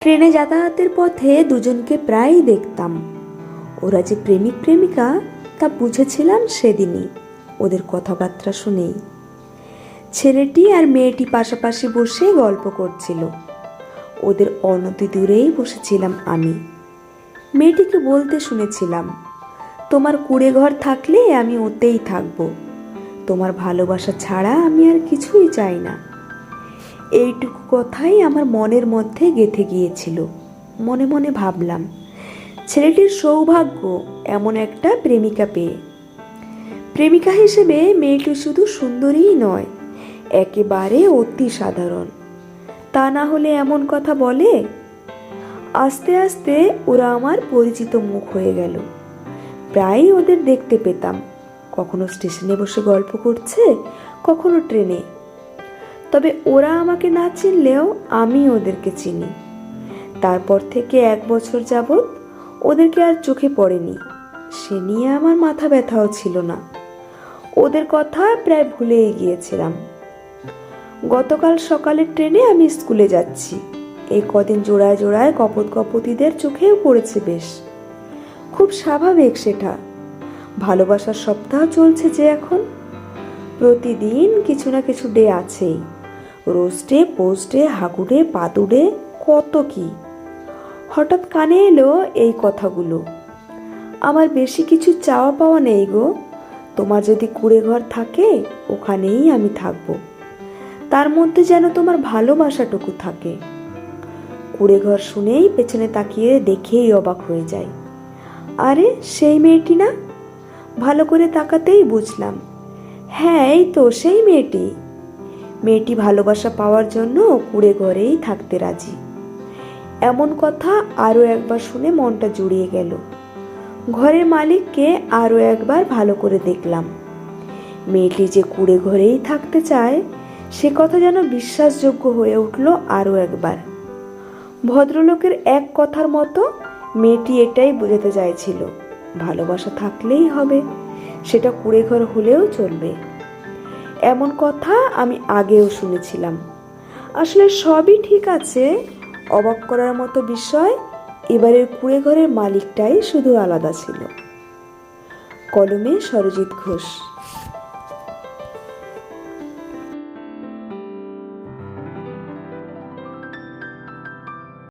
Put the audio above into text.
ট্রেনে যাতায়াতের পথে দুজনকে প্রায়ই দেখতাম। ওরা যে প্রেমিক প্রেমিকা, তা বুঝেছিলাম সেদিনই। ওদের কথাবার্তা শুনেই। ছেলেটি আর মেয়েটি পাশাপাশি বসে গল্প করছিল। ওদের অনতি দূরেই বসেছিলাম আমি। মেয়েটিকে বলতে শুনেছিলাম, তোমার কুড়ে ঘর থাকলে আমি ওতেই থাকব। তোমার ভালোবাসা ছাড়া আমি আর কিছুই চাই না। এইটুকু কথাই আমার মনের মধ্যে গেঁথে গিয়েছিল। মনে মনে ভাবলাম, ছেলেটির সৌভাগ্য এমন একটা প্রেমিকা পেয়ে। প্রেমিকা হিসেবে মেয়েটি শুধু সুন্দরীই নয়, একেবারে অতি সাধারণ। তা না হলে এমন কথা বলে? আস্তে আস্তে ওরা আমার পরিচিত মুখ হয়ে গেল। প্রায়ই ওদের দেখতে পেতাম। কখনো স্টেশনে বসে গল্প করছে, কখনো ট্রেনে। তবে ওরা আমাকে না চিনলেও আমি ওদেরকে চিনি। তারপর থেকে এক বছর যাবৎ ওদেরকে আর চোখে পড়েনি। সে নিয়ে আমার মাথা ব্যথাও ছিল না। ওদের কথা প্রায় ভুলেই গিয়েছিলাম। গতকাল সকালের ট্রেনে আমি স্কুলে যাচ্ছি। এই কদিন জোড়ায় জোড়ায় কপত কপতিদের চোখেও পড়েছে বেশ। খুব স্বাভাবিক সেটা। ভালোবাসার সপ্তাহ চলছে যে এখন। প্রতিদিন কিছু না কিছু ডে আছেই। রোস্টে, পোস্টে, হাগুডে পাতুডে কত কি। হঠাৎ কানে এলো এই কথাগুলো। আমার বেশি কিছু চাওয়া পাওয়া নেই গো। তোমার যদি কুড়ে ঘর থাকে, ওখানেই আমি থাকব। তার মধ্যে যেন তোমার ভালোবাসাটুকু থাকে। কুড়ে ঘর শুনেই পেছনে তাকিয়ে দেখেই অবাক হয়ে যায় আরে, সেই মেয়েটি না? ভালো করে তাকাতেই বুঝলাম। হ্যাঁ এই তো, সেই মেয়েটি। মেয়েটি ভালোবাসা পাওয়ার জন্য কুড়ে ঘরেই থাকতে রাজি। এমন কথা আরও একবার শুনে মনটা জুড়িয়ে গেল। ঘরের মালিককে আরও একবার ভালো করে দেখলাম। মেয়েটি যে কুড়ে ঘরেই থাকতে চায়, সে কথা যেন বিশ্বাসযোগ্য হয়ে উঠল আরও একবার। ভদ্রলোকের এক কথার মতো মেয়েটি এটাই বোঝাতে চাইছিল, ভালোবাসা থাকলেই হবে, সেটা কুড়ে ঘর হলেও চলবে। এমন কথা আমি আগেও শুনেছিলাম। আসলে সবই ঠিক আছে, অবাক করার মতো বিষয়, এবারের কুড়ে ঘরের মালিকটাই শুধু আলাদা ছিল। কলমে সরজিৎ ঘোষ।